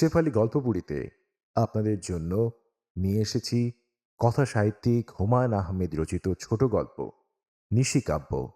শেফালি গল্পপুরীতে আপনাদের জন্য নিয়ে এসেছি কথা সাহিত্যিক হুমায়ুন আহমেদ রচিত ছোট গল্প নিশিকাব্য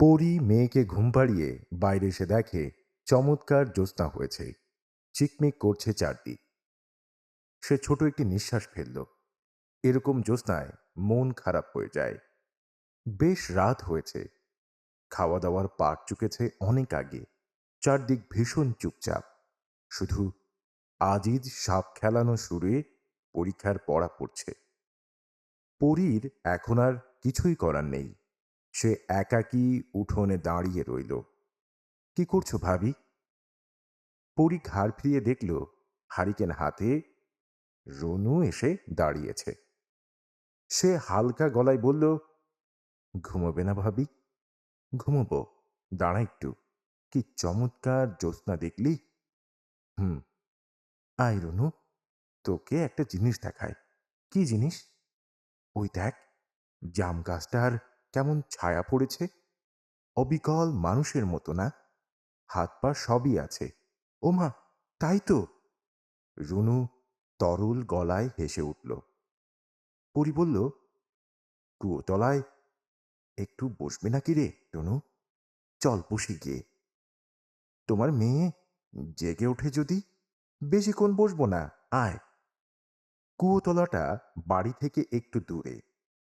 পরি মেয়েকে ঘুম পাড়িয়ে বাইরে এসে দেখে চমৎকার জ্যোৎস্না হয়েছে, চিকমিক করছে চারদিক। সে ছোট একটি নিঃশ্বাস ফেলল। এরকম জ্যোৎস্নায় মন খারাপ হয়ে যায়। বেশ রাত হয়েছে। খাওয়া দাওয়ার পাট চুকেছে অনেক আগে। চারদিক ভীষণ চুপচাপ। শুধু আজিজ সাপ খেলানো সুরে পরীক্ষার পড়া পড়ছে। পরীর এখন আর কিছুই করার নেই। সে একাকী উঠোনে দাঁড়িয়ে রইল। কি করছ ভাবি? পরী ঘাড় ফিরিয়ে দেখল হারিকেন হাতে রনু এসে দাঁড়িয়েছে। সে হালকা গলায় বলল, ঘুমোবে না ভাবি? ঘুমোবো, দাঁড়া একটু। কি চমৎকার জ্যোৎস্না দেখলি? হুম আয় রনু তোকে একটা জিনিস দেখায় কি জিনিস? ওই দেখ, জাম গাছটার কেমন ছায়া পড়েছে। অবিকল মানুষের মতো না? হাত পা সবই আছে। ওমা তাই তো। রুনু তরল গলায় হেসে উঠল। পরি বলল, কুয়োতলায় একটু বসবে নাকি রে, রনু? চল বসে গিয়ে। তোমার মেয়ে? জেগে ওঠে যদি? বেশিক্ষণ বসবো না, আয়। কুয়োতলাটা বাড়ি থেকে একটু দূরে।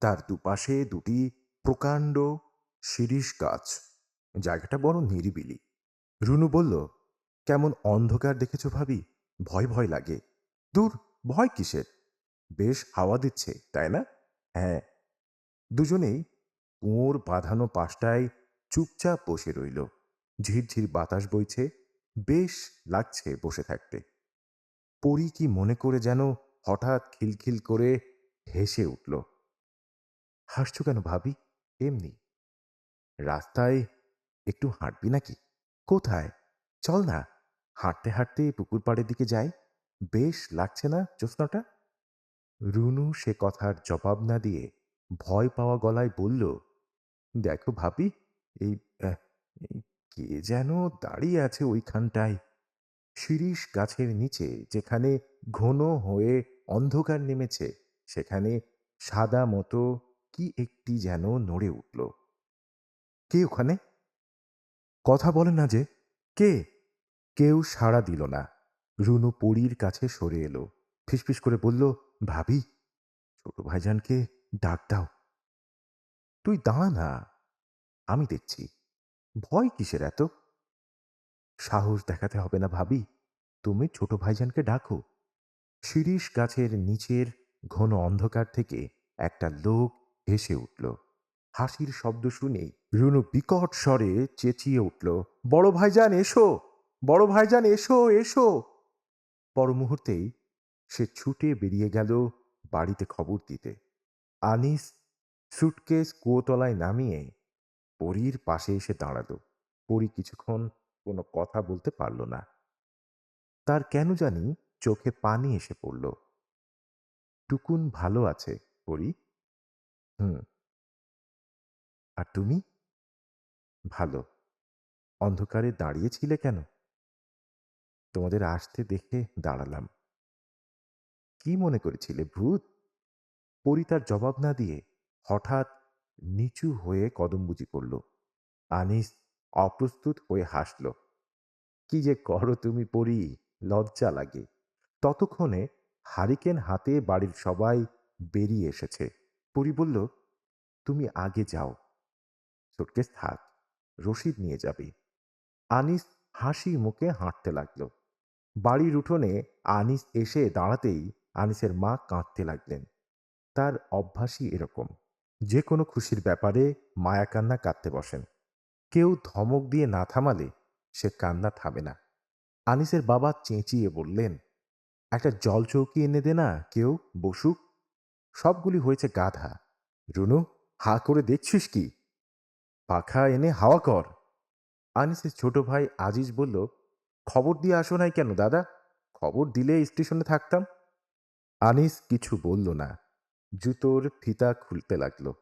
তার দুপাশে দুটি প্রকাণ্ড শিরিষ গাছ। জায়গাটা বড় নিরিবিলি। রুনু বলল, কেমন অন্ধকার দেখেছ ভাবি? ভয় ভয় লাগে। দূর, ভয় কিসের? বেশ হাওয়া দিচ্ছে, তাই না? হ্যাঁ। দুজনেই কুঁয়োর বাঁধানো পাশটায় চুপচাপ বসে রইল। ঝিরঝির বাতাস বইছে, বেশ লাগছে বসে থাকতে। পরি কি মনে করে যেন হঠাৎ খিলখিল করে হেসে উঠল। হাসছো কেন ভাবি? এমনি। রাস্তায় একটু হাঁটবি নাকি? কোথায়? চল না, হাঁটতে হাঁটতে পুকুর পাড়ের দিকে যাই। বেশ লাগছে না জ্যোৎস্নাটা? রুনু সে কথার জবাব না দিয়ে ভয় পাওয়া গলায় বলল, দেখো ভাবি, এই কে যেন দাঁড়িয়ে আছে ওইখানটায়। শিরিষ গাছের নিচে, যেখানে ঘন হয়ে অন্ধকার নেমেছে, সেখানে সাদা মতো কি একটি যেন নড়ে উঠল। কে ওখানে? কথা বলে না যে, কে? কেউ সাড়া দিল না। রুনু পরীর কাছে সরে এলো, ফিসফিস করে বলল, ভাবি, ছোট ভাইজানকে ডাক দাও। তুই দাঁড়া না, আমি দেখছি। ভয় কিসের এত? সাহস দেখাতে হবে না ভাবি, তুমি ছোট ভাইজানকে ডাকো। শিরিষ গাছের নিচের ঘন অন্ধকার থেকে একটা লোক হেসে উঠল। হাসির শব্দ শুনেই রুনু বিকট স্বরে চেঁচিয়ে উঠল, বড় ভাইজান, এসো! বড় ভাইজান, এসো এসো! পর মুহূর্তেই সে ছুটে বেরিয়ে গেল বাড়িতে খবর দিতে। আনিস সুটকেস কুয়োতলায় নামিয়ে পরীর পাশে এসে দাঁড়াল। পরী কিছুক্ষণ কোনো কথা বলতে পারল না। তার কেন জানি চোখে পানি এসে পড়ল। টুকুন ভালো আছে, পরী? হুম। আর তুমি? ভালো। অন্ধকারে দাঁড়িয়েছিলে কেন? তোমাদের আসতে দেখে দাঁড়ালাম। কি মনে করেছিলে, ভূত? পরি তার জবাব না দিয়ে হঠাৎ নিচু হয়ে কদমবুজি করল। আনিস অপ্রস্তুত হয়ে হাসল। কি যে করো তুমি পরি, লজ্জা লাগে। ততক্ষণে হারিকেন হাতে বাড়ির সবাই বেরিয়ে এসেছে। পরি বলল, তুমি আগে যাও। সুটকেস থাক, রশিদ নিয়ে যাবে। আনিস হাসি মুখে হাঁটতে লাগল। বাড়ির উঠোনে আনিস এসে দাঁড়াতেই আনিসের মা কাঁদতে লাগলেন। তার অভ্যাসই এরকম। যে কোনো খুশির ব্যাপারে মায়া কান্না কাঁদতে বসেন। কেউ ধমক দিয়ে না থামালে সে কান্না থামে না। আনিসের বাবা চেঁচিয়ে বললেন, একটা জল চৌকি এনে দে না, কেউ, বসুক। সবগুলি হয়েছে গাধা। রুনু, হা করে দেখছিস কি? পাখা এনে হাওয়া কর। আনিসের ছোট ভাই আজিজ বলল, খবর দিয়ে আসো নাই কেন দাদা? খবর দিলে স্টেশনে থাকতাম। আনিস কিছু বলল না। জুতোর ফিতা খুলতে লাগল।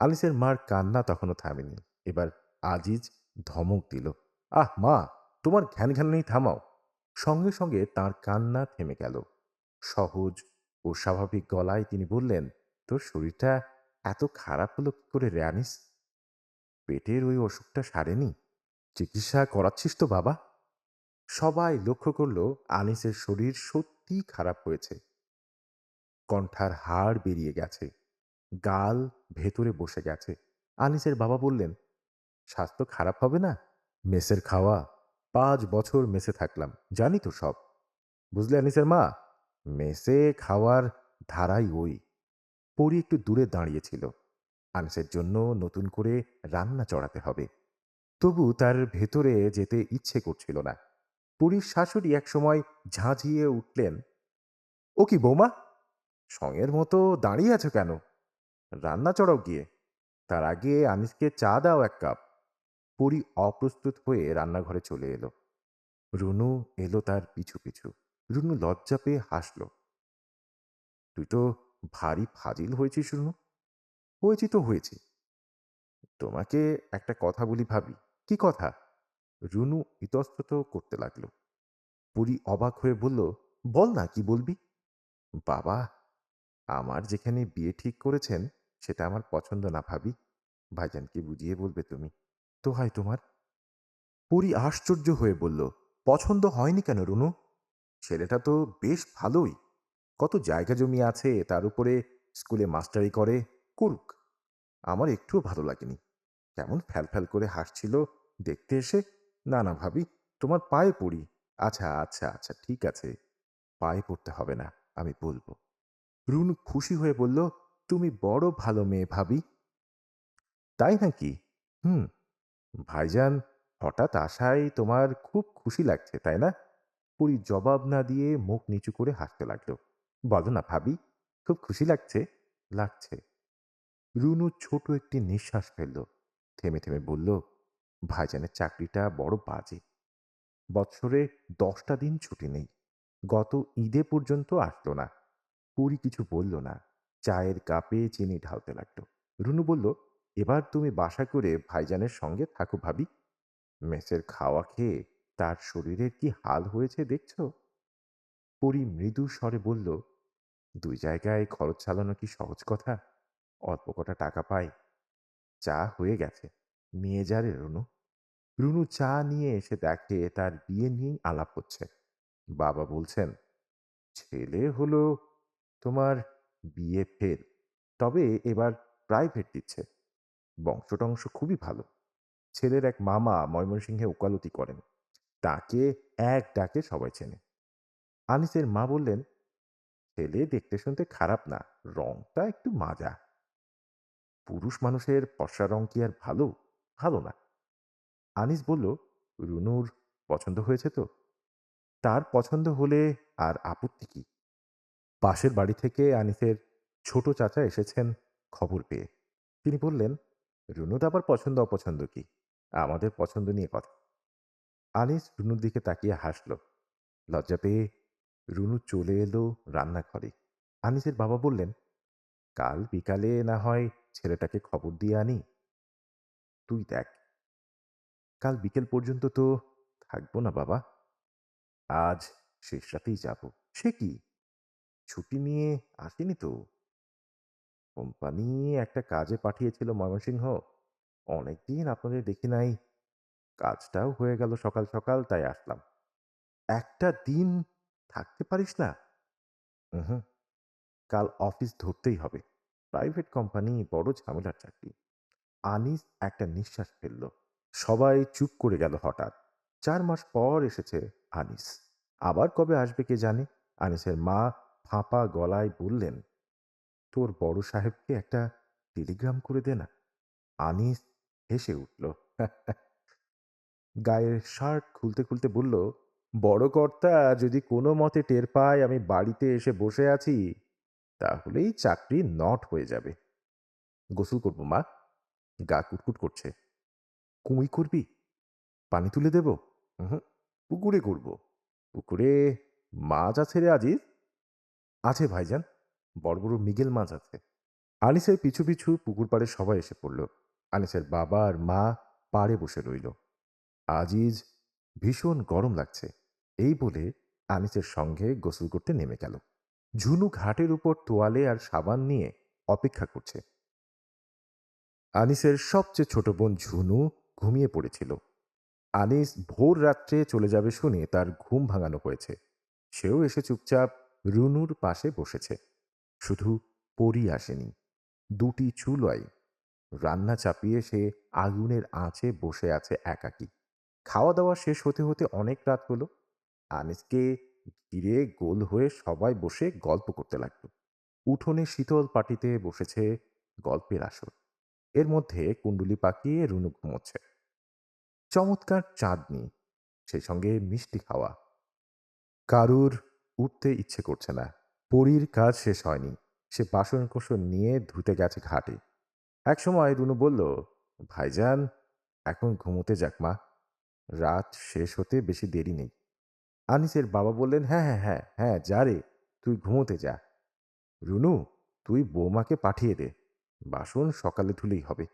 আনিসের মার কান্না তখনও থামেনি। এবার আজিজ ধমক দিল, আহ, মা, তোমার ঘ্যান ঘ্যানই থামাও। সঙ্গে সঙ্গে তার কান্না থেমে গেল। সহজ ও স্বাভাবিক গলায় তিনি বললেন, তোর শরীরটা এত খারাপ হলো কি করে রে আনিস? পেটের ওই অসুখটা সারেনি? চিকিৎসা করাচ্ছিস তো বাবা? সবাই লক্ষ্য করল আনিসের শরীর সত্যিই খারাপ হয়েছে। কণ্ঠার হাড় বেরিয়ে গেছে। গাল ভেতরে বসে গেছে। আনিসের বাবা বললেন, স্বাস্থ্য খারাপ হবে না? মেসের খাওয়া। পাঁচ বছর মেসে থাকলাম। জানি তো সব। বুঝলে আনিসের মা? মেসে খাওয়ার ধারাই ওই। পরি একটু দূরে দাঁড়িয়েছিল। আনিসের জন্য নতুন করে রান্না চড়াতে হবে। তবু তার ভেতরে যেতে ইচ্ছে করছিল না। পুরীর শাশুড়ি একসময় ঝাঁঝিয়ে উঠলেন, ও কি বৌমা? সঙের মতো দাঁড়িয়ে আছো কেন? রান্না চড়াও গিয়ে। তার আগে আনিসকে চা দাও এক কাপ। পুরী অপ্রস্তুত হয়ে রান্নাঘরে চলে এলো। রুনু এলো তার পিছু পিছু। রুনু লজ্জা পেয়ে হাসল। তুই তো ভারী ফাজিল হয়েছিস, রুনু। হয়েছি তো হয়েছি। তোমাকে একটা কথা বলি ভাবি। কি কথা? রুনু ইতস্তত করতে লাগল। পুরী অবাক হয়ে বলল, বল না, কি বলবি? বাবা আমার যেখানে বিয়ে ঠিক করেছেন, সেটা আমার পছন্দ না ভাবি। ভাইজানকে বুঝিয়ে বলবে তুমি। তো হয় তোমার? পুরী আশ্চর্য হয়ে বলল, পছন্দ হয়নি কেন রুনু? ছেলেটা তো বেশ ভালোই। কত জায়গা জমি আছে, তার উপরে স্কুলে মাস্টারি করে, করুক। আমার একটুও ভালো লাগেনি। কেমন ফ্যাল ফ্যাল করে হাসছিল, দেখতে এসে, না না ভাবি, তোমার পায়ে পড়ি। আচ্ছা আচ্ছা আচ্ছা ঠিক আছে। পায়ে পড়তে হবে না, আমি বলব। রুনু খুশি হয়ে বলল, তুমি বড় ভালো মেয়ে, ভাবি। তাই নাকি? হুম, ভাইজান, হঠাৎ আসায় তোমার খুব খুশি লাগছে, তাই না? পুরী জবাব না দিয়ে মুখ নিচু করে হাসতে লাগল। বলো না, ভাবি, খুব খুশি লাগছে? লাগছে। রুনু ছোট একটি নিঃশ্বাস ফেলল, থেমে থেমে বলল, ভাইজানের চাকরিটা বড় বাজে। বৎসরে দশটা দিন ছুটি নেই। গত ঈদে পর্যন্ত আসলো না। পুরী কিছু বলল না। চায়ের কাপে চিনি ঢালতে লাগল। রুনু বলল, এবার তুমি বাসা করে ভাইজানের সঙ্গে থাকো ভাবি। মেসের খাওয়া খেয়ে তার শরীরের কি হাল হয়েছে দেখছ? পরি মৃদু স্বরে বলল, দুই জায়গায় খরচ চালানো কি সহজ কথা? অল্প কটা টাকা পাই। চা হয়ে গেছে। নিয়ে যা রে রুনু। রুনু চা নিয়ে এসে দেখে তার বিয়ে নিয়েই আলাপ হচ্ছে। বাবা বলছেন, ছেলে হলো তোমার বিয়ে ফেল তবে এবার প্রাইভেট দিচ্ছে। বংশটংশ খুবই ভালো। ছেলের এক মামা ময়মনসিংহে ওকালতি করেন। তাকে এক ডাকে সবাই চেনে। আনিসের মা বললেন, ছেলে দেখতে শুনতে খারাপ না, রংটা একটু মাজা। পুরুষ মানুষের ফর্সা রং কি আর ভালো? ভালো না। আনিস বলল, রুনুর পছন্দ হয়েছে তো? তার পছন্দ হলে আর আপত্তি কি? পাশের বাড়ি থেকে আনিসের ছোট চাচা এসেছেন খবর পেয়ে। তিনি বললেন, রুনুর আবার পছন্দ অপছন্দ কি? আমাদের পছন্দ নিয়ে কথা। আনিস রুনুর দিকে তাকিয়ে হাসল। লজ্জা পেয়ে রুনু চলে এলো রান্নাঘরে। আনিসের বাবা বললেন, কাল বিকালে না হয় ছেলেটাকে খবর দিয়ে আনি। তুই দেখ। কাল বিকেল পর্যন্ত তো থাকব না বাবা। আজ শেষ রাতেই যাব। সে কি? ছুটি নিয়ে আসেনি তো? কোম্পানি একটা কাজে পাঠিয়েছিল ময়মনসিংহ। অনেকদিন আপনাদের দেখি নাই। কাজটাও হয়ে গেল সকাল সকাল, তাই আসলাম। একটা দিন থাকতে পারিস না? হুম কাল অফিস ধরতেই হবে। প্রাইভেট কোম্পানি বড় ঝামেলার চাকরি। আনিস একটা নিঃশ্বাস ফেলল। সবাই চুপ করে গেল হঠাৎ। চার মাস পর এসেছে আনিস। আবার কবে আসবে কে জানে? আনিসের মা ফাঁপা গলায় বললেন, তোর বড় সাহেবকে একটা টেলিগ্রাম করে দে না। আনিস হেসে উঠল। গায়ের শার্ট খুলতে খুলতে বলল, বড় কর্তা, যদি কোনো মতে টের পায় আমি বাড়িতে এসে বসে আছি, তাহলেই চাকরি নট হয়ে যাবে। গোসল করব, মা। গা কুটকুট করছে। কুঁই করবি? পানি তুলে দেব? পুকুরে করব। পুকুরে মাছ আছে রে আজিজ। আছে ভাইজান বড় বড় মিগেল মাছ আছে। আনিসের পিছু পিছু পুকুর পাড়ে সবাই এসে পড়ল। আনিসের বাবা আর মা পাড়ে বসে রইল। আজিজ, ভীষণ গরম লাগছে। এই বলে আনিসের সঙ্গে গোসল করতে নেমে গেল। ঝুনু ঘাটের উপর তোয়ালে আর সাবান নিয়ে অপেক্ষা করছে। আনিসের সবচেয়ে ছোট বোন ঝুনু ঘুমিয়ে পড়েছিল। আনিস ভোর রাত্রে চলে যাবে শুনে তার ঘুম ভাঙানো হয়েছে। সেও এসে চুপচাপ রুনুর পাশে বসেছে। শুধু পরি আসেনি, দুটি চুলয় রান্না চাপিয়ে সে আগুনের আঁচে বসে আছে একাকী। খাওয়া দাওয়া শেষ হতে হতে অনেক রাত হলো। আনিসকে ঘিরে গোল হয়ে সবাই বসে গল্প করতে লাগল। উঠোনে শীতল পাটিতে বসেছে গল্পের আসর। এর মধ্যে কুণ্ডুলি পাকিয়ে রুনু ঘুমোচ্ছে। চমৎকার চাঁদনি, সেই সঙ্গে মিষ্টি খাওয়া। কারুর উঠতে ইচ্ছে করছে না। পরীর কাজ শেষ হয়নি। সে বাসন কোসন নিয়ে ধুতে গেছে ঘাটে। একসময় রুনু বলল, ভাইজান, এখন ঘুমোতে যাক মা। রাত শেষ হতে বেশি দেরি নেই। আনিসের বাবা বললেন হ্যাঁ হ্যাঁ হ্যাঁ হ্যাঁ যা রে, তুই ঘুমোতে যা। রুনু, তুই বৌমাকে পাঠিয়ে দে। বাসন সকালে ধুলেই হবে।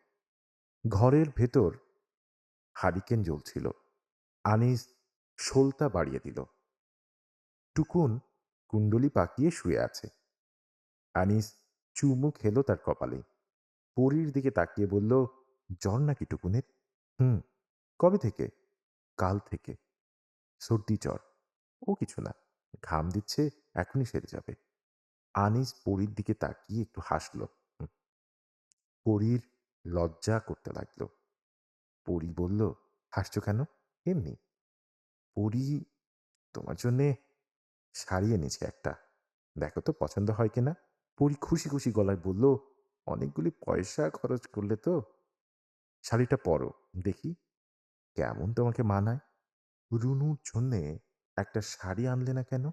ঘরের ভেতর হারিকেন জ্বলছিল। আনিস শোলতা বাড়িয়ে দিল। টুকুন কুণ্ডলি পাকিয়ে শুয়ে আছে। আনিস চুমু খেলো তার কপালে। পরীর দিকে তাকিয়ে বলল, জ্বর নাকি টুকুনের? হুম, কবে থেকে? কাল থেকে। সর্দি, জ্বর? ও কিছু না, ঘাম দিচ্ছে, এখনই সেরে যাবে। আনিস পরীর দিকে তাকিয়ে একটু হাসল। পরীর লজ্জা করতে লাগল। পরী বলল, হাসছো কেন? এমনি। পরী, তোমার জন্যে শাড়ি এনেছি একটা। দেখো তো পছন্দ হয় কিনা? পরী খুশি খুশি গলায় বলল, অনেকগুলি পয়সা খরচ করলে তো? শাড়িটা পরো, দেখি কেমন তোমাকে মানায়। রুনুর জন্যে একটা শাড়ি আনলে না কেন?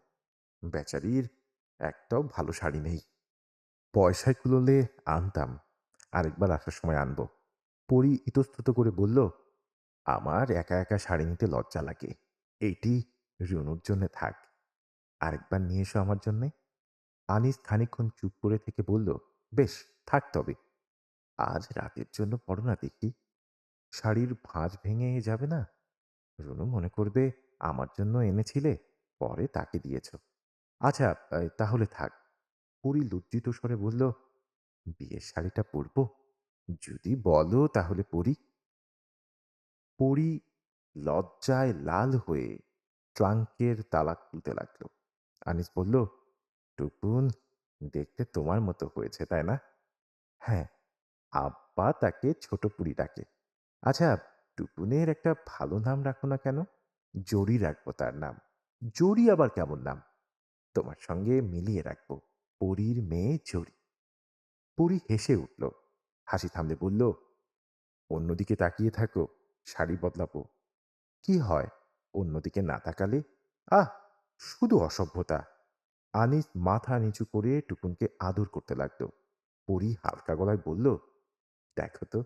বেচারির একটাও ভালো শাড়ি নেই। পয়সায় কুলোলে আনতাম, আরেকবার আসার সময় আনব। পরি ইতস্তত করে বলল, আমার একা একা শাড়ি নিতে লজ্জা লাগে। এইটি রুনুর জন্য থাক। আরেকবার নিয়ে এসো আমার জন্যে। আনিস খানিকক্ষণ চুপ করে থেকে বলল, বেশ, থাক তবে। আজ রাতের জন্য পড়ো না দেখি। শাড়ির ভাঁজ ভেঙে যাবে না? রুনু মনে করবে আমার জন্য এনেছিলে, পরে তাকে দিয়েছ। আচ্ছা তাহলে থাক। পুরী লজ্জিত স্বরে বলল, বিয়ের শাড়িটা পরব? যদি বলো তাহলে পরি। পরি লজ্জায় লাল হয়ে ট্রাঙ্কের তালা খুলতে লাগল। আনিস বলল টুকুন দেখতে তোমার মতো হয়েছে, তাই না? হ্যাঁ আব্বা তাকে ছোট পুরি ডাকে। আচ্ছা টুকুনের একটা ভালো নাম রাখো না কেন? জরি রাখব তার নাম। জরি আবার কেমন নাম? তোমার সঙ্গে মিলিয়ে রাখব, পরীর মেয়ে জরি। পরি হেসে উঠল, হাসি থামলে বলল, অন্যদিকে তাকিয়ে থাকো, শাড়ি বদলাবো। কি হয়? অন্যদিকে না তাকালে? আহ শুধু অসভ্যতা। আনিস মাথা নিচু করে টুকুনকে আদর করতে লাগল। পরি হালকা গলায় বলল, দেখো তো,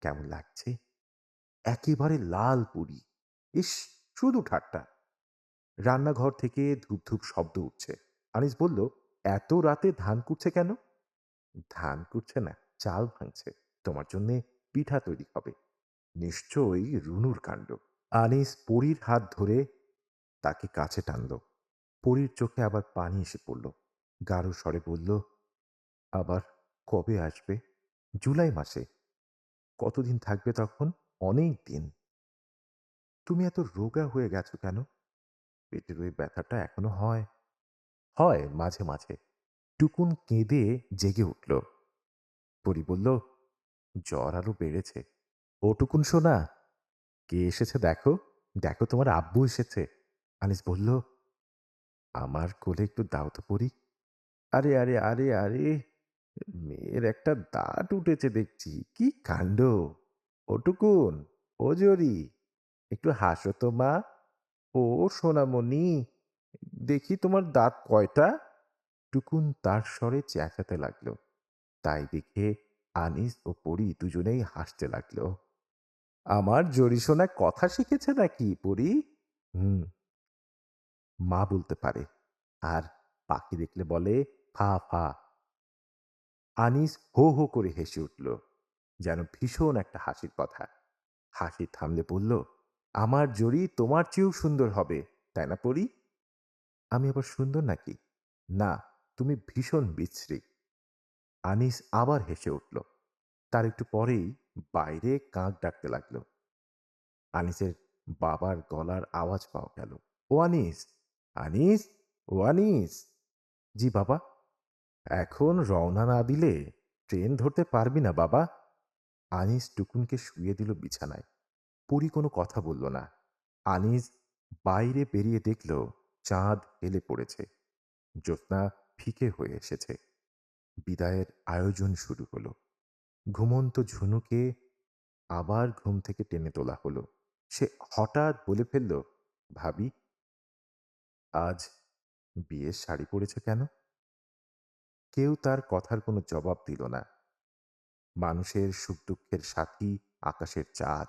কেমন লাগছে? একেবারে লাল, পুরি। ইস, শুধু ঠাট্টা। রান্নাঘর থেকে ধূপ ধূপ শব্দ উঠছে। আনিস বলল, এত রাতে ধান কুটছে কেন? ধান কুটছে না, চাল ভাঙছে। তোমার জন্য পিঠা তৈরি হবে। নিশ্চয়ই রুনুর কাণ্ড। আনিস পরীর হাত ধরে তাকে কাছে টানল। পরীর চোখে আবার পানি এসে পড়ল। গাঢ় স্বরে বলল, আবার কবে আসবে? জুলাই মাসে। কতদিন থাকবে তখন? অনেক দিন। তুমি এত রোগা হয়ে গেছো কেন? পেটের ওই ব্যথাটা এখনও হয়। হয়, মাঝে মাঝে। টুকুন কেঁদে জেগে উঠল। পরি বলল, জ্বর আরও বেড়েছে। ও টুকুন শোনা কে এসেছে দেখো? দেখো তোমার আব্বু এসেছে। আনিস বলল, আমার কোলে একটু দাও তো পরি। আরে আরে আরে আরে, মেয়ের একটা দাঁত উঠেছে দেখছি, কি কাণ্ড? ও টুকুন ও জরি একটু হাসো তো মা। ও সোনামণি, দেখি তোমার দাঁত কয়টা? টুকুন তার স্বরে চেঁচাতে লাগল। তাই দেখে আনিস ও পরি দুজনেই হাসতে লাগল। আমার জরি সোনা কথা শিখেছে নাকি পরি? হুম মা বলতে পারে। আর পাখি দেখলে বলে, ফা ফা। আনিস হো হো করে হেসে উঠল, যেন ভীষণ একটা হাসির কথা। হাসি থামলে বলল, আমার জড়ি তোমার চেয়েও সুন্দর হবে, তাই না পড়ি আমি আবার সুন্দর নাকি? না, তুমি ভীষণ বিশ্রী। আনিস আবার হেসে উঠল, তার একটু পরেই বাইরে কাক ডাকতে লাগল। আনিসের বাবার গলার আওয়াজ পাওয়া গেল, ও আনিস আনিস, ও আনিস। জি বাবা। এখন রওনা না দিলে ট্রেন ধরতে পারবি না বাবা। আনিস টুকুনকে শুয়ে দিল বিছানায়। পরি কোনো কথা বলল না। আনিস বাইরে বেরিয়ে দেখল চাঁদ হেলে পড়েছে। জ্যোৎস্না ফিকে হয়ে এসেছে। বিদায়ের আয়োজন শুরু হলো। ঘুমন্ত ঝুনুকে আবার ঘুম থেকে টেনে তোলা হলো। সে হঠাৎ বলে ফেলল, ভাবি আজ বিয়ের শাড়ি পরেছে কেন? কেউ তার কথার কোনো জবাব দিল না। মানুষের সুখ দুঃখের সাথী আকাশের চাঁদ।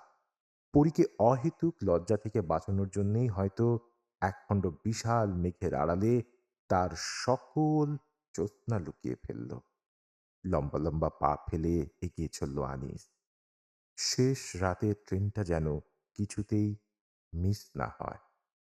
পরীকে অহেতুক লজ্জা থেকে বাঁচানোর জন্যেই হয়তো একখণ্ড বিশাল মেঘের আড়ালে তার সকল জ্যোৎস্না লুকিয়ে ফেলল। লম্বা লম্বা পা ফেলে এগিয়ে চলল আনিস। শেষ রাতে ট্রেনটা যেন কিছুতেই মিস না হয়।